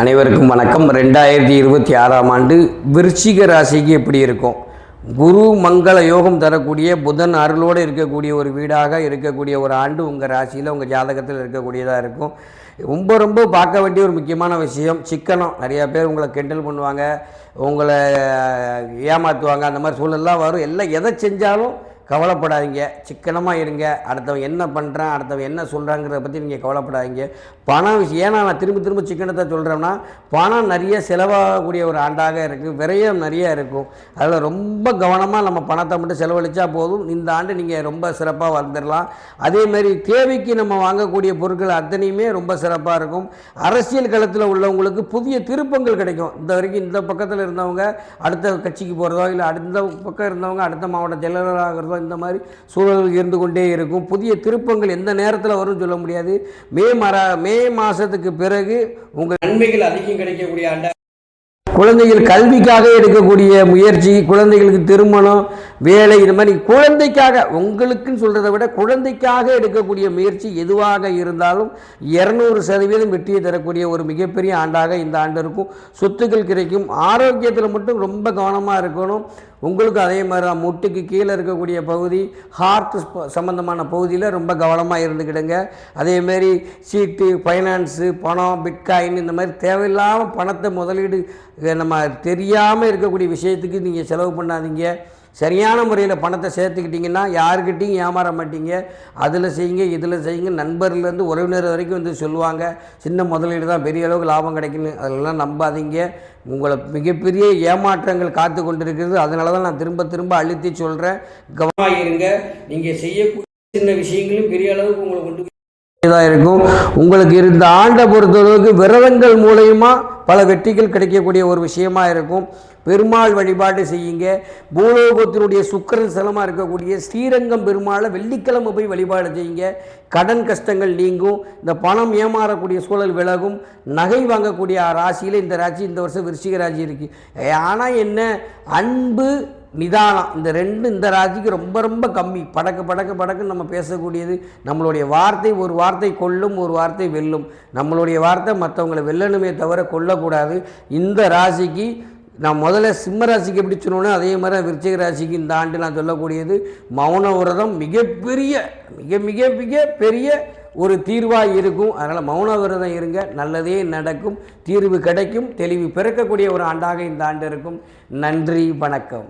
அனைவருக்கும் வணக்கம். ரெண்டாயிரத்தி இருபத்தி ஆறாம் ஆண்டு விருச்சிக ராசிக்கு எப்படி இருக்கும்? குரு மங்கள யோகம் தரக்கூடிய புதன் அருளோடு இருக்கக்கூடிய ஒரு வீடாக இருக்கக்கூடிய ஒரு ஆண்டு உங்கள் ராசியில் உங்கள் ஜாதகத்தில் இருக்கக்கூடியதாக இருக்கும். ரொம்ப ரொம்ப பார்க்க வேண்டிய ஒரு முக்கியமான விஷயம் சிக்கனம். நிறையா பேர் உங்களை கெண்டல் பண்ணுவாங்க உங்களை ஏமாற்றுவாங்க அந்த மாதிரி சூழல்லாம் வரும். எல்லாம் எதை செஞ்சாலும் கவலைப்படாதீங்க. சிக்கனமாக இருங்க. அடுத்தவன் என்ன பண்ணுறான் அடுத்தவன் என்ன சொல்கிறாங்கிறத பற்றி நீங்கள் கவலைப்படாதீங்க. பணம் விஷயம். ஏன்னா நான் திரும்ப திரும்ப சிக்கனத்தை சொல்கிறேன்னா பணம் நிறைய செலவாகக்கூடிய ஒரு ஆண்டாக இருக்குது விரயம் நிறைய இருக்கும். அதில் ரொம்ப கவனமாக நம்ம பணத்தை மட்டும் செலவழித்தா போதும். இந்த ஆண்டு நீங்கள் ரொம்ப சிறப்பாக வந்துடலாம் அதேமாரி தேவைக்கு நம்ம வாங்கக்கூடிய பொருட்கள் அத்தனையுமே ரொம்ப சிறப்பாக இருக்கும். அரசியல் களத்தில் உள்ளவங்களுக்கு புதிய திருப்பங்கள் கிடைக்கும். இந்த வரைக்கும் இந்த பக்கத்தில் இருந்தவங்க அடுத்த கட்சிக்கு போகிறதோ இல்லை அடுத்த பக்கம் இருந்தவங்க அடுத்த மாவட்ட செயலாளராகிறதோ இந்த மாதிரி சூழல் இருந்து கொண்டே இருக்கும். புதிய திருப்பங்கள் எந்த நேரத்தில் வரும்னு சொல்ல முடியாது. மே மர மே மாதத்துக்கு பிறகு உங்கள் நன்மைகள் அதிகம் கிடைக்கக்கூடிய ஆண்டா. குழந்தைகள் கல்விக்காக எடுக்கக்கூடிய முயற்சி குழந்தைகளுக்கு திருமணம் வேலை இது மாதிரி குழந்தைக்காக உங்களுக்குன்னு சொல்கிறத விட குழந்தைக்காக எடுக்கக்கூடிய முயற்சி எதுவாக இருந்தாலும் இரநூறு சதவீதம் வெற்றியை தரக்கூடிய ஒரு மிகப்பெரிய ஆண்டாக இந்த ஆண்டு இருக்கும். சொத்துக்கள் கிடைக்கும் ஆரோக்கியத்தில் மட்டும் ரொம்ப கவனமாக இருக்கணும். உங்களுக்கும் அதே மாதிரி தான் முட்டுக்கு கீழே இருக்கக்கூடிய பகுதி ஹார்ட் சம்மந்தமான பகுதியில் ரொம்ப கவனமாக இருந்துக்கிடுங்க. அதேமாரி சீட்டு ஃபைனான்ஸு பணம் பிட்காயின் இந்த மாதிரி தேவையில்லாமல் பணத்தை முதலீடு நம்ம தெரியாமல் இருக்கக்கூடிய விஷயத்துக்கு நீங்கள் செலவு பண்ணாதீங்க. சரியான முறையில் பணத்தை சேர்த்துக்கிட்டிங்கன்னா யாருக்கிட்டையும் ஏமாற மாட்டீங்க. அதில் செய்யுங்க இதில் செய்யுங்க. நண்பர்லேருந்து உறவினர் வரைக்கும் வந்து சொல்லுவாங்க சின்ன முதலீடு தான் பெரிய அளவுக்கு லாபம் கிடைக்குன்னு அதெல்லாம் நம்பாதீங்க. உங்களை மிகப்பெரிய ஏமாற்றங்கள் காத்து கொண்டிருக்கிறது. அதனால தான் நான் திரும்ப திரும்ப அழுத்தி சொல்கிறேன் கவனமாக இருங்க. நீங்கள் செய்யக்கூடிய சின்ன விஷயங்களும் பெரிய அளவுக்கு உங்களை கொண்டு இதாக இருக்கும். உங்களுக்கு இருந்த ஆண்டை பொறுத்தளவுக்கு விரதங்கள் மூலயமா பல வெற்றிகள் கிடைக்கக்கூடிய ஒரு விஷயமா இருக்கும். பெருமாள் வழிபாடு செய்யுங்க. பூலோகத்தினுடைய சுக்கரன் ஸ்தலமாக இருக்கக்கூடிய ஸ்ரீரங்கம் பெருமாளை வெள்ளிக்கிழமை போய் வழிபாடு செய்யுங்க. கடன் கஷ்டங்கள் நீங்கும். இந்த பணம் ஏமாறக்கூடிய சூழல் விலகும். நகை வாங்கக்கூடிய ராசியில் இந்த ராசி இந்த வருஷம் விருச்சிக ராசி இருக்குது ஆனால் என்ன? அன்பு நிதானம். இந்த ரெண்டு இந்த ராசிக்கு ரொம்ப ரொம்ப கம்மி. படக்கு படக்கு படக்குன்னு நம்ம பேசக்கூடியது. நம்மளுடைய வார்த்தை ஒரு வார்த்தை கொல்லும் ஒரு வார்த்தை வெல்லும். நம்மளுடைய வார்த்தை மற்றவங்களை வெல்லணுமே தவிர கொல்லக்கூடாது. இந்த ராசிக்கு நான் முதல்ல சிம்ம ராசிக்கு எப்படி சொன்னோன்னே அதே மாதிரி விருச்சிக ராசிக்கு இந்த ஆண்டு நான் சொல்லக்கூடியது மௌன விரதம் மிகப்பெரிய மிக மிக மிக பெரிய ஒரு தீர்வாக இருக்கும். அதனால் மௌன விரதம் இருங்க. நல்லதே நடக்கும். தீர்வு கிடைக்கும். தெளிவு பிறக்கக்கூடிய ஒரு ஆண்டாக இந்த ஆண்டு இருக்கும். நன்றி வணக்கம்.